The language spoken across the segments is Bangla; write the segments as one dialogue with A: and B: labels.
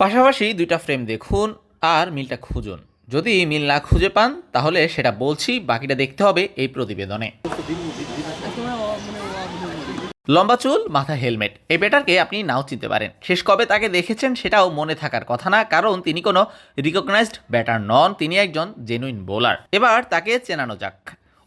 A: পাশাপাশি দুইটা ফ্রেম দেখুন আর মিলটা খুঁজুন। যদি মিল না খুঁজে পান, তাহলে সেটা বলছি, বাকিটা দেখতে হবে এই প্রতিবেদনে। লম্বা চুল, মাথা হেলমেট। এই ব্যাটারকে আপনি নাও চিনতে পারেন। শেষ কবে তাকে দেখেছেন সেটাও মনে থাকার কথা না, কারণ তিনি কোনো রিকগনাইজড ব্যাটার নন, তিনি একজন জেনুইন বোলার এবার তাকে চেনানো যাক।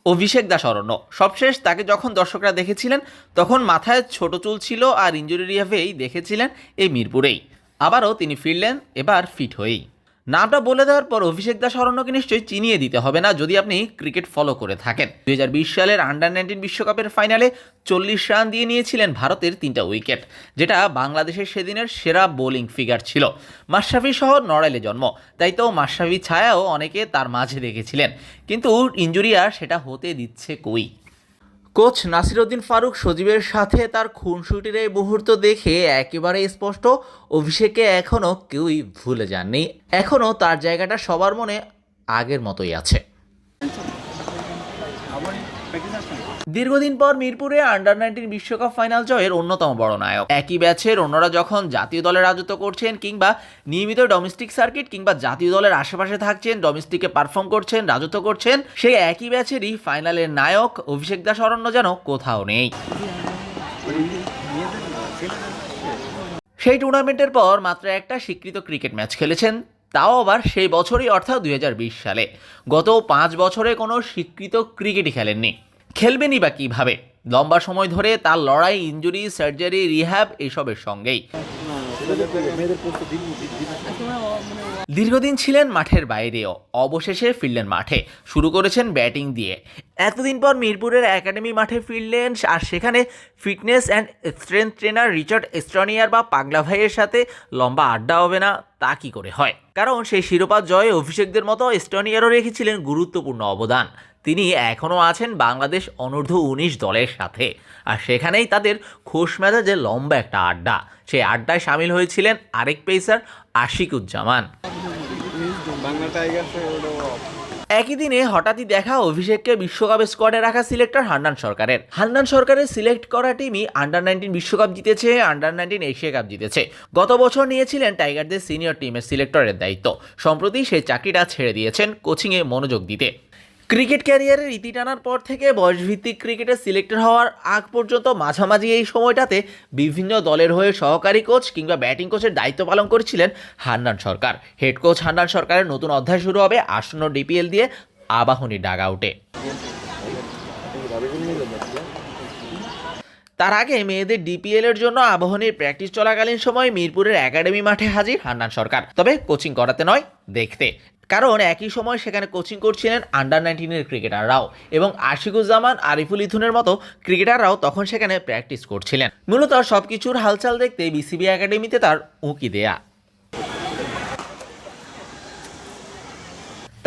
A: অভিষেক দাস অরণ্য। সবশেষ তাকে যখন দর্শকরা দেখেছিলেন, তখন মাথায় ছোট চুল ছিল আর ইঞ্জুরি রিহাভেই দেখেছিলেন এই মিরপুরেই। আবারও তিনি ফিরলেন, এবার ফিট হয়েই। নামটা বলে দেওয়ার পর অভিষেক দাস অরণ্যকে নিশ্চয়ই চিনিয়ে দিতে হবে না যদি আপনি ক্রিকেট ফলো করে থাকেন। দুই হাজার বিশ সালের আন্ডার নাইনটিন বিশ্বকাপের ফাইনালে চল্লিশ রান দিয়ে নিয়েছিলেন ভারতের তিনটা উইকেট যেটা বাংলাদেশের সেদিনের সেরা বোলিং ফিগার ছিল। মাশরাফি সহ নড়াইলে জন্ম, তাই তো মাশরাফি ছায়াও অনেকে তার মাঝে দেখেছিলেন কিন্তু ইঞ্জুরি আর সেটা হতে দিচ্ছে কই? কোচ নাসিরউদ্দিন ফারুক সজীবের সাথে তার খুনসুটির এই মুহূর্ত দেখে একেবারে স্পষ্ট। অভিষেকে এখনও কেউই ভুলে যাননি। এখনও তার জায়গাটা সবার মনে আগের মতোই আছে। দীর্ঘদিন পর মিরপুরে আন্ডার নাইনটিন বিশ্বকাপ ফাইনাল জয়ের অন্যতম বড় নায়ক। একই ব্যাচের অন্যরা যখন জাতীয় দলে রাজত্ব করছেন কিংবা নিয়মিত ডোমেস্টিক সার্কিট কিংবা জাতীয় দলের আশেপাশে থাকছেন ডোমেস্টিকে পারফর্ম করছেন, রাজত্ব করছেন, সেই একই ব্যাচেরই ফাইনালের নায়ক অভিষেক দাস অরণ্য যেন কোথাও নেই। সেই টুর্নামেন্টের পর মাত্র একটা স্বীকৃত ক্রিকেট ম্যাচ খেলেছেন, তাও আবার সেই বছরই, অর্থাৎ দুই হাজার বিশ সালে। গত পাঁচ বছরে কোনো স্বীকৃত ক্রিকেটই খেলেননি। খেলবেনই বা কীভাবে? লম্বা সময় ধরে তার লড়াই ইঞ্জুরি সার্জারি রিহ্যাব এসবের সঙ্গেই। দীর্ঘদিন ছিলেন মাঠের বাইরেও, অবশেষে ফিরলেন মাঠে, শুরু করেছেন ব্যাটিং দিয়ে। এতদিন পর মিরপুরের একাডেমি মাঠে ফিরলেন, আর সেখানে fitness and strength trainer Richard Stonier বা পাগলা ভাইয়ের সাথে লম্বা আড্ডা হবে না, তা কি করে হয়? কারণ সেই শিরোপা জয়ে অভিষেকদের মতো এস্টনিয়ারও রেখেছিলেন গুরুত্বপূর্ণ অবদান। তিনি এখনও আছেন বাংলাদেশ অনূর্ধ্ব উনিশ দলের সাথে, আর সেখানেই তাদের খোশ মেজাজে লম্বা একটা আড্ডা। সেই আড্ডায় সামিল হয়েছিলেন আরেক পেসার আশিকুজ্জামান। একই দিনে হঠাৎই দেখা অভিষেককে বিশ্বকাপ স্কোয়াডে রাখা সিলেক্টর হান্নান সরকারের। হান্নান সরকারের সিলেক্ট করা টিমই আন্ডার নাইনটিন বিশ্বকাপ জিতেছে আন্ডার নাইনটিন এশিয়া কাপ জিতেছে। গত বছর নিয়েছিলেন টাইগারদের সিনিয়র টিমের সিলেক্টরের দায়িত্ব। সম্প্রতি সেই চাকরিটা ছেড়ে দিয়েছেন কোচিংয়ে মনোযোগ দিতে। ক্রিকেট ক্যারিয়ারের ইতি টানার পর থেকে বয়সভিত্তিক ক্রিকেটে সিলেক্টেড হওয়ার আগ পর্যন্ত মাঝামাঝি এই সময়টাতে বিভিন্ন দলের হয়ে সহকারী কোচ কিংবা ব্যাটিং কোচের দায়িত্ব পালন করেছিলেন হান্নান সরকার। হেড কোচ হান্নান সরকারের নতুন অধ্যায় শুরু হবে আসন্ন ডিপিএল দিয়ে আবাহনী ডাগ আউটে তার আগে মেয়েদের ডিপিএল এর জন্য আবাহনীর প্র্যাকটিস চলাকালীন সময় মিরপুরের একাডেমি মাঠে হাজির হান্নান সরকার। তবে কোচিং করাতে নয়, দেখতে। কারণ একই সময় সেখানে কোচিং করছিলেন আন্ডার নাইনটিনের ক্রিকেটাররাও এবং আশিকুজ্জামান আরিফুল ইথুনের মতো ক্রিকেটাররাও তখন সেখানে প্র্যাকটিস করছিলেন। মূলত সব কিছুর হালচাল দেখতে বিসিবি একাডেমিতে তার উঁকি দেয়া।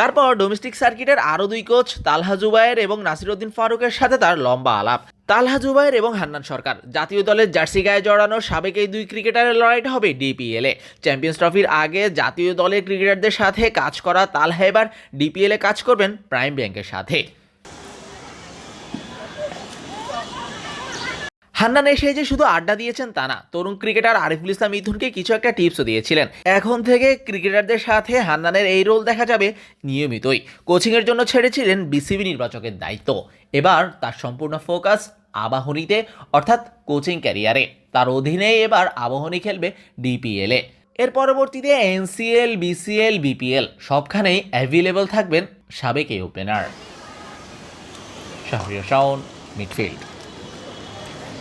A: তারপর ডোমেস্টিক সার্কিটের আরও দুই কোচ তালহা জুবায়ের এবং নাসিরউদ্দিন ফারুকের সাথে তার লম্বা আলাপ। তালহা জুবায়ের এবং হান্নান সরকার, জাতীয় দলের জার্সি গায়ে জড়ানো সাবেক এই দুই ক্রিকেটারের লড়াইটা হবে ডিপিএলে চ্যাম্পিয়ন্স ট্রফির আগে জাতীয় দলের ক্রিকেটারদের সাথে কাজ করা তালহা এবার ডিপিএলে কাজ করবেন প্রাইম ব্যাংকের সাথে। হান্নান এসে যে শুধু আড্ডা দিয়েছেন তা না, তরুণ ক্রিকেটার আরিফুল ইসলাম মিথুনকে কিছু একটা টিপসও দিয়েছিলেন। এখন থেকে ক্রিকেটারদের সাথে হান্নানের এই রোল দেখা যাবে নিয়মিতই। কোচিংয়ের জন্য ছেড়েছিলেন বিসিবি নির্বাচকের দায়িত্ব। এবার তার সম্পূর্ণ ফোকাস আবাহনীতে, অর্থাৎ কোচিং ক্যারিয়ারে। তার অধীনেই এবার আবাহনী খেলবে ডিপিএলে। এর পরবর্তীতে এনসিএল, বিসিএল, বিপিএল সবখানেই অ্যাভেলেবল থাকবেন সাবেক এই ওপেনার শাহরিয়া শাওন মিডফিল্ড